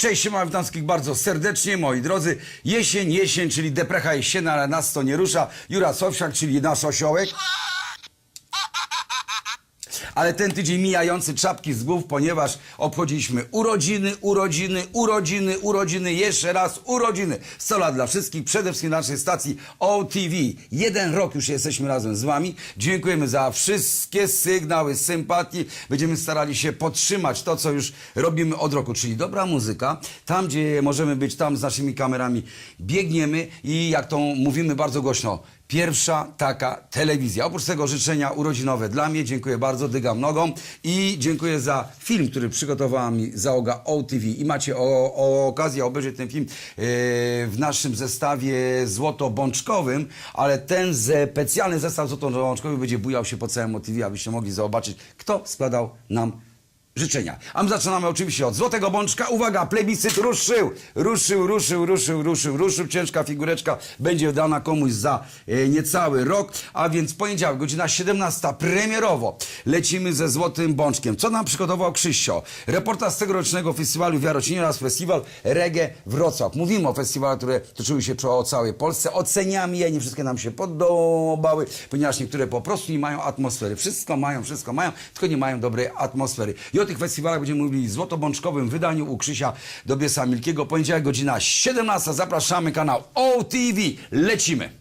Cześć, siema, witam bardzo serdecznie, moi drodzy. Jesień, jesień, czyli deprecha jesienna, ale nas to nie rusza. Jura Sowsiak, czyli nasz osiołek. Ale ten tydzień mijający czapki z głów, ponieważ obchodziliśmy urodziny, urodziny, urodziny, urodziny, jeszcze raz urodziny. 100 lat dla wszystkich, przede wszystkim naszej stacji OTV. Jeden rok już jesteśmy razem z wami. Dziękujemy za wszystkie sygnały sympatii. Będziemy starali się podtrzymać to, co już robimy od roku, czyli dobra muzyka. Tam, gdzie możemy być, tam z naszymi kamerami biegniemy i jak to mówimy bardzo głośno, Pierwsza taka telewizja. Oprócz tego życzenia urodzinowe dla mnie. Dziękuję bardzo, dygam nogą. I dziękuję za film, który przygotowała mi załoga OTV. I macie o, o okazję obejrzeć ten film e, w naszym zestawie złoto-bączkowym, ale ten specjalny zestaw złoto-bączkowy będzie bujał się po całym OTV, abyście mogli zobaczyć, kto składał nam życzenia. A my zaczynamy oczywiście od Złotego Bączka. Uwaga, plebiscyt ruszył, ruszył, ruszył, ruszył, ruszył, ruszył. Ciężka figureczka będzie dana komuś za e, niecały rok, a więc poniedziałek, godzina 17, premierowo lecimy ze Złotym Bączkiem. Co nam przygotował Krzyścio? Reportaż z tegorocznego festiwalu w Jarocinie oraz festiwal Reggae Wrocław. Mówimy o festiwalach, które toczyły się po całej Polsce. Oceniamy je, nie wszystkie nam się podobały, ponieważ niektóre po prostu nie mają atmosfery. Wszystko mają, wszystko mają, tylko nie mają dobrej atmosfery. O tych festiwalach będziemy mówili w złotobączkowym wydaniu u Krzysia Dobiesa Milkiego. Poniedziałek, godzina 17. Zapraszamy, kanał OTV. Lecimy.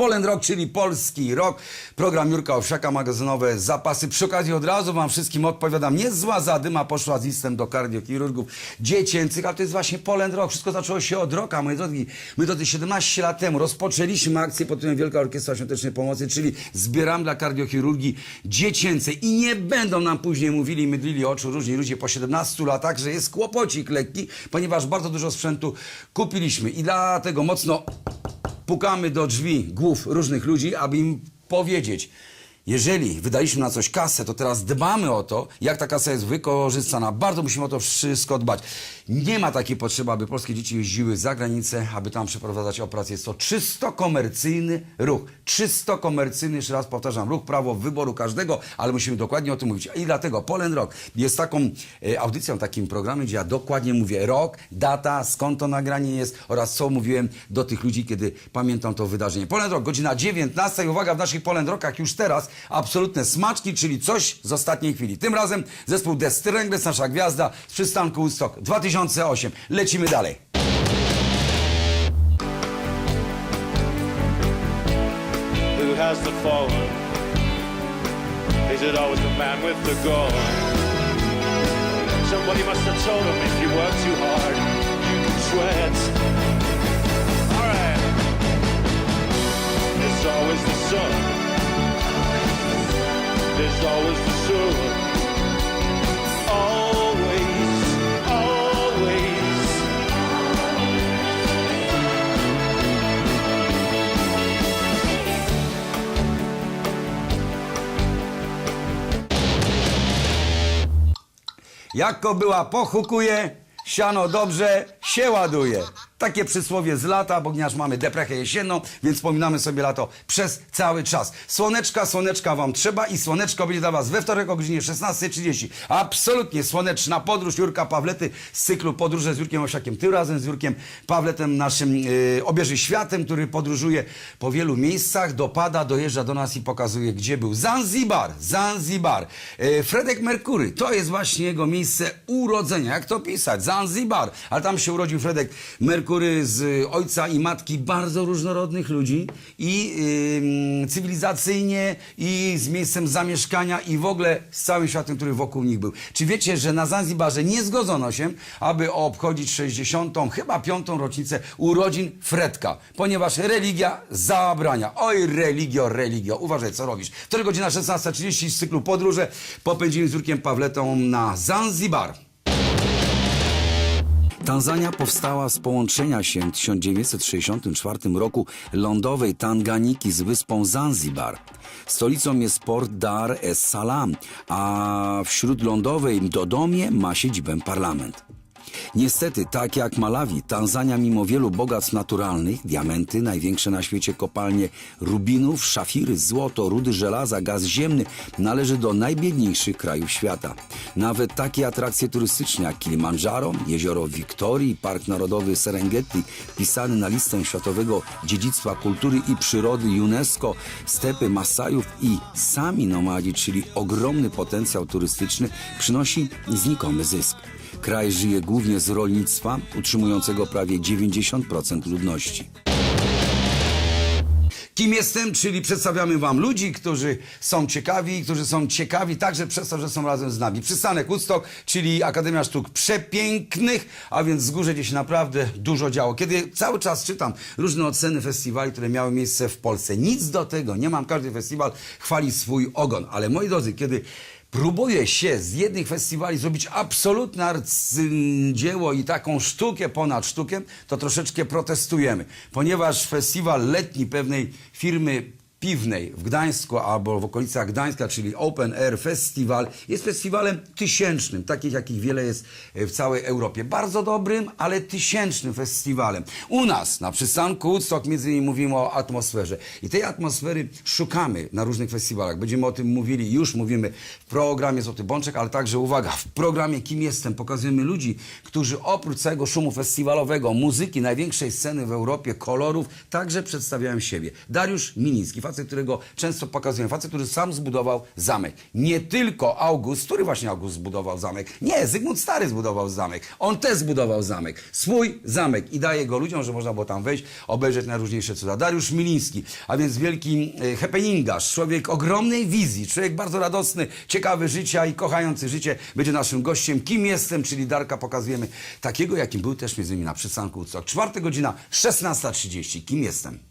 Polen Rock, czyli polski rok. Program Jurka Owsiaka, magazynowe zapasy. Przy okazji od razu wam wszystkim odpowiadam. Nie zła zadyma poszła z listem do kardiochirurgów dziecięcych, ale to jest właśnie Polen Rock. Wszystko zaczęło się od roka, moi drodzy. My to 17 lat temu rozpoczęliśmy akcję pod tytułem Wielka Orkiestra Świątecznej Pomocy, czyli zbieram dla kardiochirurgii dziecięcej. I nie będą nam później mówili, mydlili oczu różni ludzie po 17 latach, że jest kłopocik lekki, ponieważ bardzo dużo sprzętu kupiliśmy. I dlatego mocno pukamy do drzwi głów różnych ludzi, aby im powiedzieć, jeżeli wydaliśmy na coś kasę, to teraz dbamy o to, jak ta kasa jest wykorzystana. Bardzo musimy o to wszystko dbać. Nie ma takiej potrzeby, aby polskie dzieci jeździły za granicę, aby tam przeprowadzać operacje. Jest to czysto komercyjny ruch. Czysto komercyjny, jeszcze raz powtarzam, ruch, prawo wyboru każdego, ale musimy dokładnie o tym mówić. I dlatego Polen Rock jest taką e, audycją, takim programem, gdzie ja dokładnie mówię rok, data, skąd to nagranie jest oraz co mówiłem do tych ludzi, kiedy pamiętam to wydarzenie. Polen Rock, godzina 19. I uwaga, w naszych Polen Rockach już teraz absolutne smaczki, czyli coś z ostatniej chwili. Tym razem zespół The Strangles, nasza gwiazda z przystanku Woodstock 2008. Lecimy dalej. Has the fallen? Is it always the man with the gun? Somebody must have told him if you work too hard, you can sweat. There's always the sun. Always, always. Jak była pochukuje, siano dobrze się ładuje. Takie przysłowie z lata, bo ponieważ mamy deprechę jesienną, więc wspominamy sobie lato przez cały czas. Słoneczka, słoneczka wam trzeba i słoneczko będzie dla was we wtorek o godzinie 16.30. Absolutnie słoneczna podróż Jurka Pawlety z cyklu Podróże z Jurkiem Osiakiem. Tym razem z Jurkiem Pawletem, naszym yy, obieży światem, który podróżuje po wielu miejscach, dopada, dojeżdża do nas i pokazuje, gdzie był. Zanzibar, Zanzibar. Yy, Fredek Merkury, to jest właśnie jego miejsce urodzenia. Jak to pisać? Zanzibar. Ale tam się urodził Fredek Merkury z ojca i matki bardzo różnorodnych ludzi i ym, cywilizacyjnie i z miejscem zamieszkania i w ogóle z całym światem, który wokół nich był. Czy wiecie, że na Zanzibarze nie zgodzono się, aby obchodzić 60. chyba piątą rocznicę urodzin Fredka, ponieważ religia zabrania. Oj, religio, religio, uważaj co robisz. Wtedy godzina 16.30 z cyklu Podróże popędzimy z Jurkiem Pawletą na Zanzibar. Tanzania powstała z połączenia się w 1964 roku lądowej Tanganiki z wyspą Zanzibar. Stolicą jest port Dar es Salaam, a w śródlądowej Dodomie ma siedzibę parlament. Niestety, tak jak Malawi, Tanzania mimo wielu bogactw naturalnych, diamenty, największe na świecie kopalnie rubinów, szafiry, złoto, rudy żelaza, gaz ziemny, należy do najbiedniejszych krajów świata. Nawet takie atrakcje turystyczne jak Kilimandżaro, jezioro Wiktorii, Park Narodowy Serengeti, pisany na listę Światowego Dziedzictwa Kultury i Przyrody UNESCO, stepy Masajów i sami nomadzi, czyli ogromny potencjał turystyczny, przynosi znikomy zysk. Kraj żyje głównie z rolnictwa, utrzymującego prawie 90% ludności. Kim jestem? Czyli przedstawiamy Wam ludzi, którzy są ciekawi, którzy są ciekawi także przez to, że są razem z nami. Przystanek Woodstock, czyli Akademia Sztuk Przepięknych, a więc z górze, gdzie się naprawdę dużo działo. Kiedy cały czas czytam różne oceny festiwali, które miały miejsce w Polsce, nic do tego, nie mam każdy festiwal chwali swój ogon, ale moi drodzy, kiedy próbuje się z jednych festiwali zrobić absolutne arcydzieło i taką sztukę ponad sztukę, to troszeczkę protestujemy, ponieważ festiwal letni pewnej firmy piwnej w Gdańsku albo w okolicach Gdańska, czyli Open Air Festival, jest festiwalem tysięcznym, takich jakich wiele jest w całej Europie. Bardzo dobrym, ale tysięcznym festiwalem. U nas na przystanku Woodstock między innymi mówimy o atmosferze i tej atmosfery szukamy na różnych festiwalach. Będziemy o tym mówili, już mówimy w programie Złoty Bączek, ale także uwaga, w programie Kim Jestem pokazujemy ludzi, którzy oprócz całego szumu festiwalowego, muzyki, największej sceny w Europie, kolorów, także przedstawiają siebie. Dariusz Miniński, facet, którego często pokazuję, facet, który sam zbudował zamek. Nie tylko August, który właśnie August zbudował zamek. Nie, Zygmunt Stary zbudował zamek. On też zbudował zamek. Swój zamek i daje go ludziom, że można było tam wejść, obejrzeć najróżniejsze cuda. Dariusz Miliński, a więc wielki e, happeningarz, człowiek ogromnej wizji, człowiek bardzo radosny, ciekawy życia i kochający życie, będzie naszym gościem. Kim jestem, czyli Darka pokazujemy takiego, jakim był też między innymi na przystanku Woodstock. Czwarta godzina, 16.30. Kim jestem?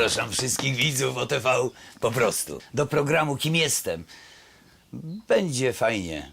Zapraszam wszystkich widzów OTV po prostu do programu Kim Jestem. Będzie fajnie.